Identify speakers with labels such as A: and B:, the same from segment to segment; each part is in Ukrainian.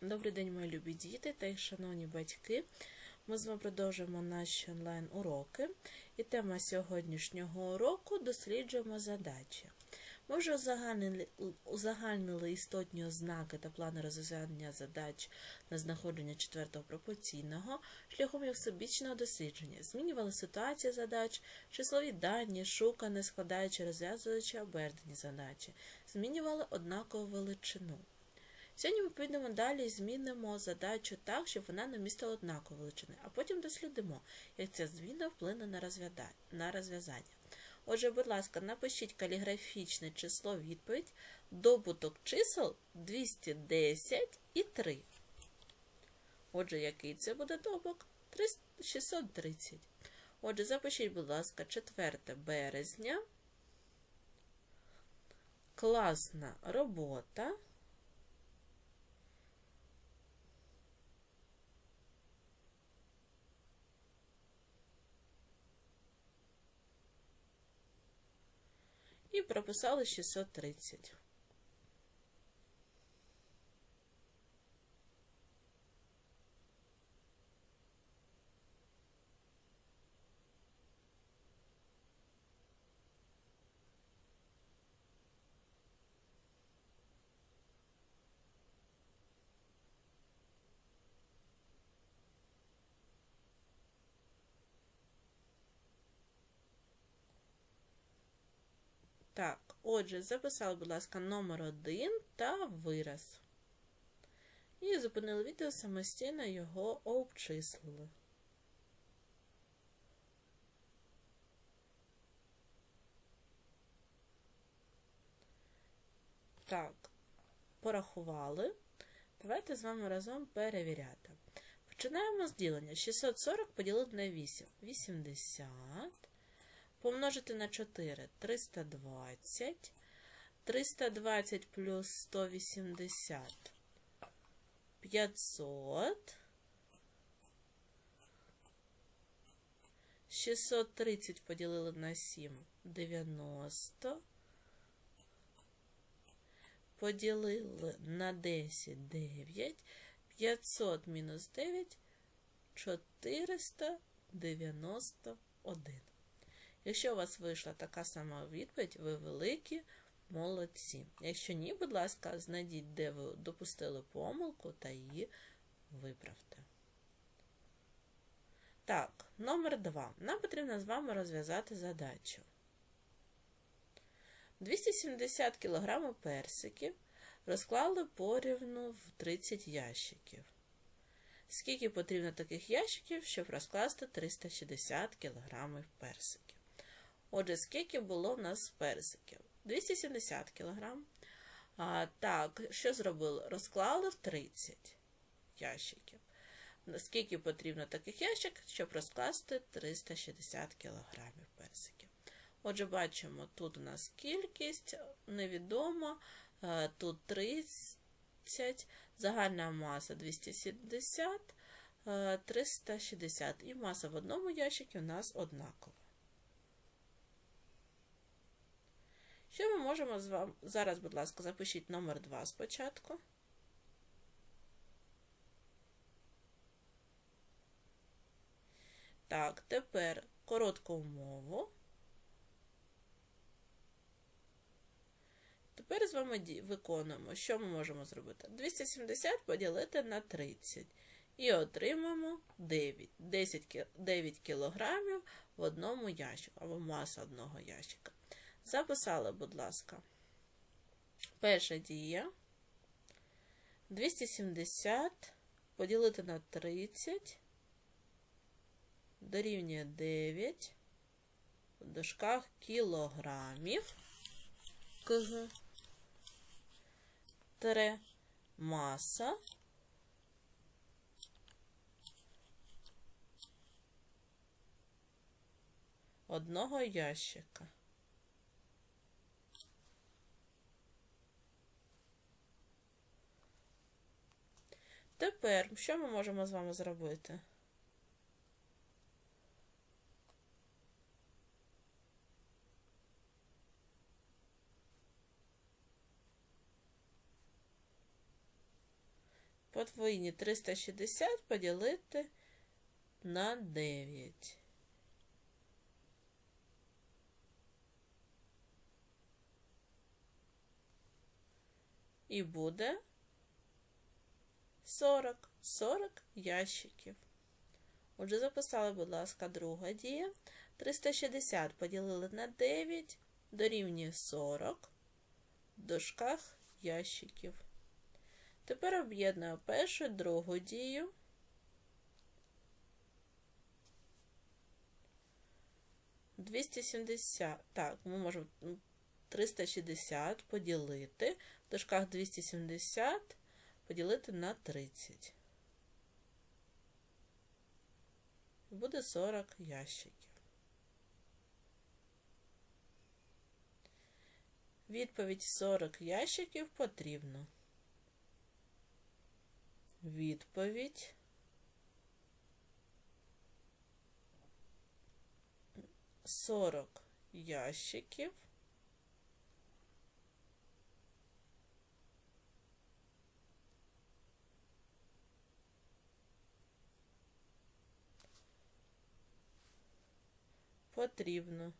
A: Добрий день, мої любі діти та й шановні батьки. Ми з вами продовжуємо наші онлайн-уроки. І тема сьогоднішнього уроку досліджуємо задачі. Ми вже узагальнили, узагальнили істотні ознаки та плани розв'язання задач на знаходження четвертого пропорційного шляхом їх всебічного дослідження, змінювали ситуації задач, числові дані, шукане, складаючи, розв'язуючи обернені задачі, змінювали однакову величину. Сьогодні ми підемо далі і змінимо задачу так, щоб вона не містила однакові величини, а потім дослідимо, як ця зміна вплине на, розв'язання. Отже, будь ласка, напишіть каліграфічне число відповідь, добуток чисел 210 і 3. Отже, який це буде добуток? 300 630. Отже, запишіть, будь ласка, 4 березня. Класна робота. І прописали 630. Так, отже, записали, будь ласка, номер один та вираз. І зупинили відео, самостійно його обчислили. Так, порахували. Давайте з вами разом перевіряти. Починаємо з ділення. 640 поділити на 8. 80. Помножити на 4 320. 320 плюс 180 500. 630 поділили на 7 90. Поділили на 10 9. 500 мінус 9 491. Якщо у вас вийшла така сама відповідь, ви великі молодці. Якщо ні, будь ласка, знайдіть, де ви допустили помилку та її виправте. Так, номер 2. Нам потрібно з вами розв'язати задачу. 270 кг персиків розклали порівну в 30 ящиків. Скільки потрібно таких ящиків, щоб розкласти 360 кг персиків? Отже, скільки було в нас персиків? 270 кг. А, так, що зробили? Розклали в 30 ящиків. Скільки потрібно таких ящиків, щоб розкласти 360 кг персиків? Отже, бачимо, тут у нас кількість невідома, тут 30, загальна маса 270, 360 і маса в одному ящику у нас однакова. Що ми можемо з вами зараз, будь ласка, запишіть номер 2 спочатку. Так, тепер коротку умову. Тепер з вами виконуємо, що ми можемо зробити? 270 поділити на 30. І отримаємо 9 10, 9 кілограмів в одному ящику, або маса одного ящика. Записали, будь ласка, перша дія. 270 поділити на 30, дорівнює 9, в дужках кілограмів, кг, тире маса, одного ящика. Тепер, що ми можемо з вами зробити? Подвоїні 360 поділити на 9. І буде 40. 40 ящиків. Отже, записали, будь ласка, друга дія. 360 поділили на 9, дорівнює 40 в дужках ящиків. Тепер об'єднуємо першу другу дію. Двісті сімдесят. Так, ми можемо 360 поділити. В дужках 270 поділити на 30. Буде 40 ящиків. Відповідь 40 ящиків потрібно. Відповідь. Сорок ящиків. Потрібно.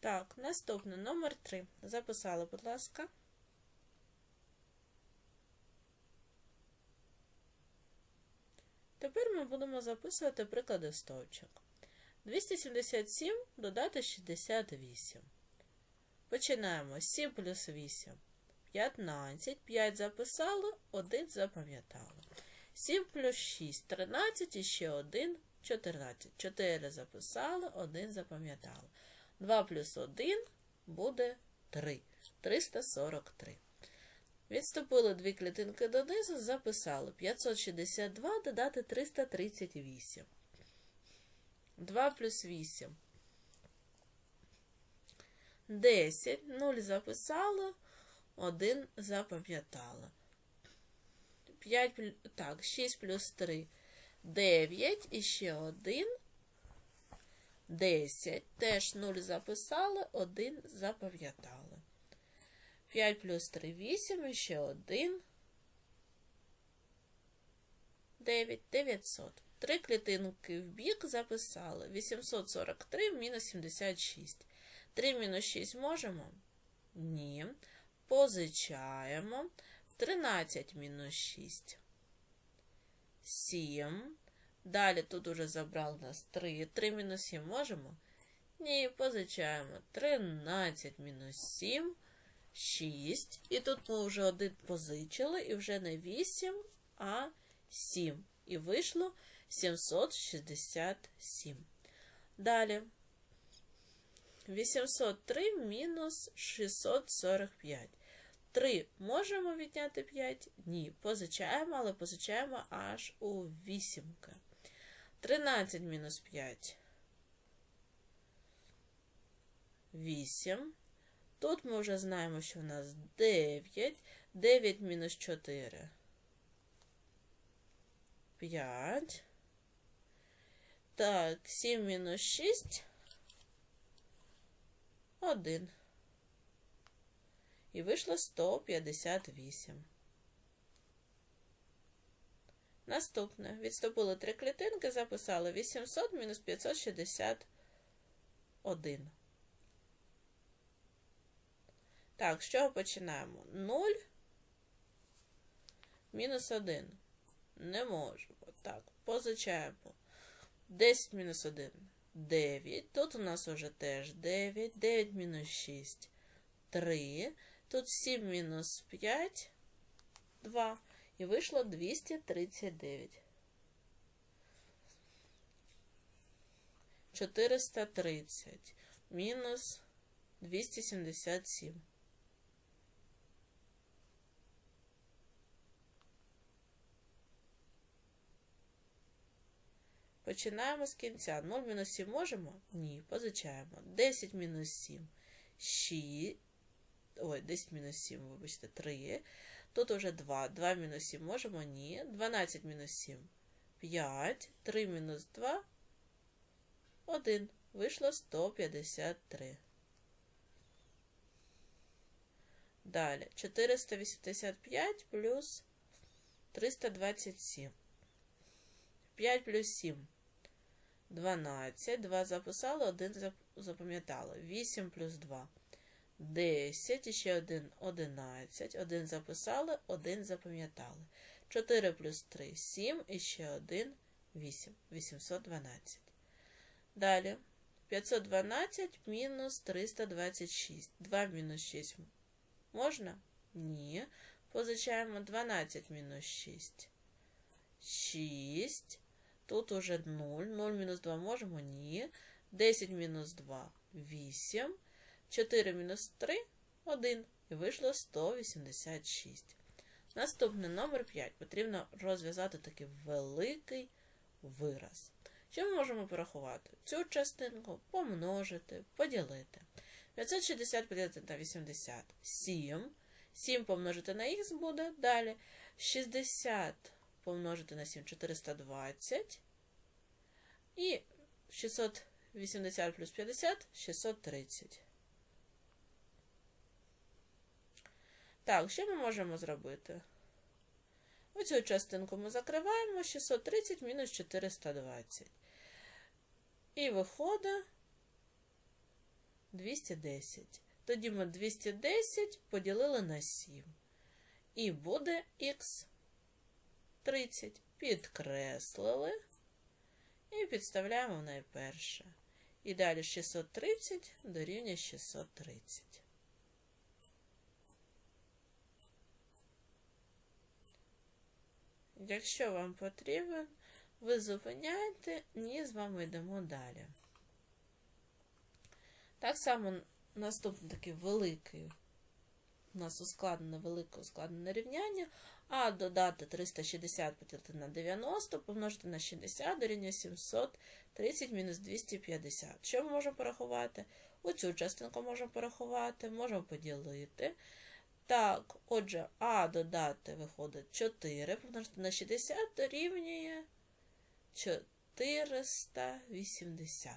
A: Так, наступне номер 3. Записали, будь ласка. Тепер ми будемо записувати приклади стовпчик. 277 додати 68. Починаємо 7 плюс 8. 15. 5 записали, 1 запам'ятали. 7 плюс 6 13 і ще 1 14. 4 записали, 1 запам'ятали. 2 плюс 1 буде 3. 343. Відступили дві клітинки донизу, записали 562 додати 338. 2 плюс 8. 10. 0 записали, 1 запам'ятали. 5, так, 6 плюс 3. 9 і ще 1. 10. Теж 0 записали, 1 запам'ятали. 5 плюс 3 8, і ще 1. 9, 900. Три клітинки в бік записали. 843 мінус 76. 3 мінус 6 можемо? Ні. Позичаємо. 13 мінус 6. 7. Далі тут уже забрав нас 3. 3 мінус 7 можемо? Ні, позичаємо. 13 мінус 7. 6. І тут ми вже один позичили, і вже не 8, а 7. І вийшло 767. Далі. 803 мінус 645. 3 можемо відняти 5? Ні. Позичаємо, але позичаємо аж у вісімки. 13 мінус 5. 8. Тут ми вже знаємо, що в нас 9. 9 мінус 4. 5. Так, 7 мінус 6. 1. І вийшло 158. Наступне. Відступили три клітинки, записали 800 мінус 561. Так, з чого починаємо? 0 мінус 1. Не можемо. Так, позичаємо. 10 мінус 1. 9. Тут у нас вже теж 9. 9 мінус 6. 3. Тут 7 мінус 5. 2. І вийшло 239. 430 мінус 277. Починаємо з кінця. 0 мінус 7 можемо? Ні. Позичаємо. 10 мінус 7. 6. ой, 10 мінус 7, вибачте, 3. Тут уже 2. 2 мінус 7 можемо? Ні. 12 мінус 7. 5. 3 мінус 2. 1. Вийшло 153. Далі. 485 плюс 327. 5 плюс 7. 12. 2 записали, 1 запам'ятали. 8 плюс 2. 10, і ще 1 11. 1 записали, 1 запам'ятали. 4 плюс 3 7, і ще 1 8. 812. Далі. 512 мінус 326. 2 мінус 6. Можна? Ні. Позичаємо 12 мінус 6. 6. Тут уже 0. 0 мінус 2 можемо? Ні. 10 мінус 2 8. 4 мінус 3 1. І вийшло 186. Наступний номер 5. Потрібно розв'язати такий великий вираз. Що ми можемо порахувати? Цю частинку помножити, поділити. 560 поділити на 80. 7. 7 помножити на х буде. Далі 60 помножити на 7 420. І 680 плюс 50 630. Так, що ми можемо зробити? Оцю частинку ми закриваємо 630 мінус 420. І виходить 210. Тоді ми 210 поділили на 7. І буде х 30. Підкреслили. І підставляємо в найперше. І далі 630 дорівнює 630. Якщо вам потрібен, ви зупиняєте, ні, з вами йдемо далі. Так само наступний такий великий, у нас ускладнене велике ускладнене рівняння, а додати 360 поділити на 90, помножити на 60 дорівнює 730 мінус 250. Що ми можемо порахувати? Оцю частинку можемо порахувати, можемо поділити. Так, отже, А додати виходить 4, помножити на 60 дорівнює 480.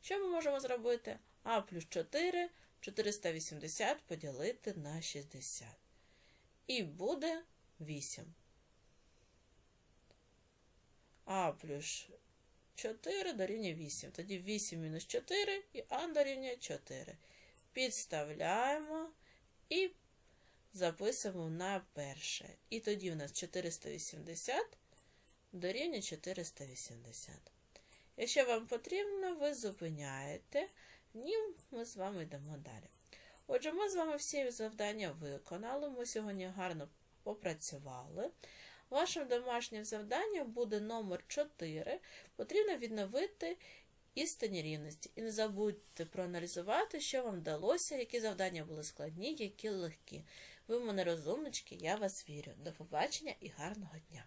A: Що ми можемо зробити? А плюс 4, 480 поділити на 60. І буде 8. А плюс 4 дорівнює 8. Тоді 8 мінус 4 і А дорівнює 4. Підставляємо і записуємо на перше. І тоді у нас 480 дорівнює 480. Якщо вам потрібно, ви зупиняєте, ні, ми з вами йдемо далі. Отже, ми з вами всі завдання виконали. Ми сьогодні гарно попрацювали. Вашим домашнім завданням буде номер 4. Потрібно відновити істинні рівності. І не забудьте проаналізувати, що вам вдалося, які завдання були складні, які легкі. Ви мене розумнички, я вас вірю. До побачення і гарного дня!